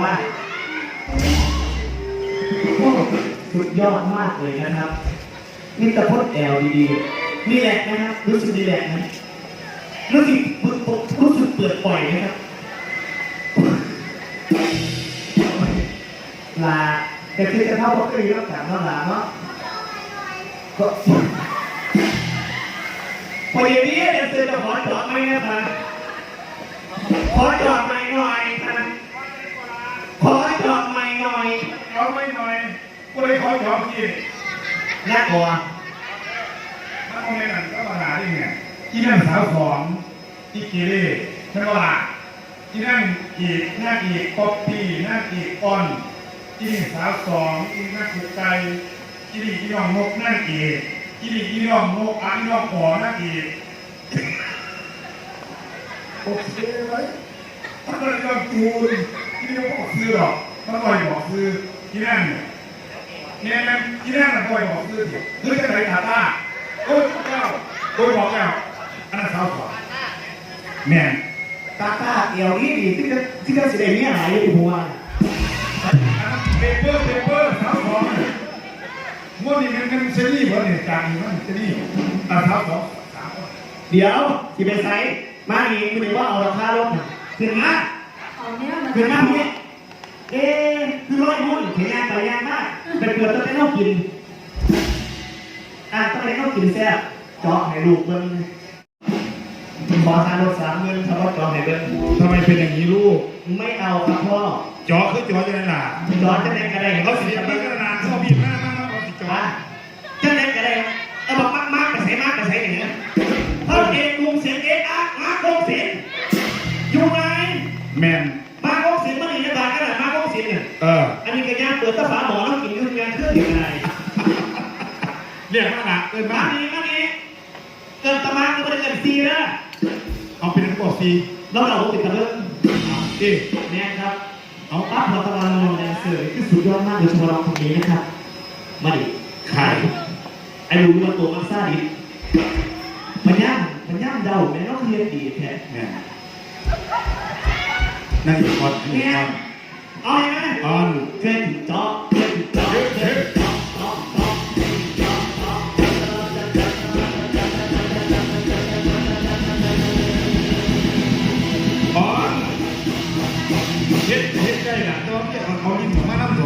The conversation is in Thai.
ว่าสุดยอดมากเลยนะครับนี่ตะพดแอลดีๆนี่แหละนะครับรู้สึกดีแหละนะรู้สึกรู้สึกเปิดปล่อยนะครับลาแต่คือจะเท่ากับตีแล้วแต่เท่าลาเนาะก็พออย่างนี้เดี๋ยวจะขอจอดไหมนะครับขอจอด กูเลยอจอบกินน่ากลัวถ้าเอาไม่นั่นก็มาหาดิเนี่ยที่นั่นสาวสองที่กีเร่นั่นก็ละที่นั่นอีกหน้าอีกป๊อปปี้หน้าอีกออนที่นี่สาวสองที่นั่นถูกใจที่นี่อีน้องนกนั่นอีกที่นี่อีน้องนกอะอีน้องขอนั่นอีกโอเคไหมถ้าเราเรื่องจูนที่นี่บอกซื้อหรอกถ้าลอยบอกซื้อที่นั่นเนี่ย เนี่ยนั่ที่นั่นน่ะบอยบอกคือคือจะไหนตาตาโอ้ยเจ้าโอ้ยบอกแล้วอันนั้นสาวสองแม่ตาตาเอี่ยวนี่ดีที่จะที่จะแสดงเนี่ยหายอยู่หัวเปเปอร์เปเปอร์สาวสองงวดนี้มันมันเซรี่เหรอเนี่ยจานนี้มันเซรี่อะสาวสองสาเดี๋ยวที่เป็นไซส์มาอีกคือว่าเอาราคาลดนะขึ้นมาเอาเนี่ยมันขึ้นมาพี่ เอ๊คือร้อยหุ้นเขียนไปยากมากไปเปิดต้องไปนอกกินอะต้องไปนอกกินแซ่บเจาะให้ลูกเบิ้งขอทานรถสามเงินเฉพาะเจาะให้เบิ้งทำไมเป็นอย่างนี้ลูก ไม่เอาครับพ่อจอคือจอจะได้หนาเจาะจะได้กระไรเขาเขาสีสีเพิ่เบิ้งกระนานเขาบีบหน้ามามาเอาสีจอว่าจะได้กระไรเอาบอกมากมากกระใสมากกระใสอย่างเงี้ยพ่อเอกกรุงเสียงเอกอักมากกรุงเสียงอยู่ไหนแมน เสียงเนี่ยเออ อันนี้ก็ย่างเปิดตาฝาหมอแล้วกินอยุ่งยางเครื่องอย่างไรเรียกมาหนาเกินมามาดีมาดีเกินตะมาก็ไม่ได้เกินซีนะเอาเป็นนักบอลซีแล้วเราติดกับเรื่องเอ๊ะเนี่ยครับ เอาปั๊บเราตะวันมองแดนเสือคือสุดยอดมากโดยเฉพาะเราคนนี้นะครับ มาดิขายไอ้รู้ว่าตัวมักซ่าดิมันย่างมันย่างเดาแม่ก็เรียนดีแท้แม่นนั่งอยู่ก่อนนั่งอยู่ เนี่ยก่อนเอาไหมออนเคยถึงจอเคยถึงจอเคยถึงจอจอจอจอจอออนเฮ็ดเฮ็ดได้น่ะแต่ว่าเรียกเขาลิ้นออกมาน้ำด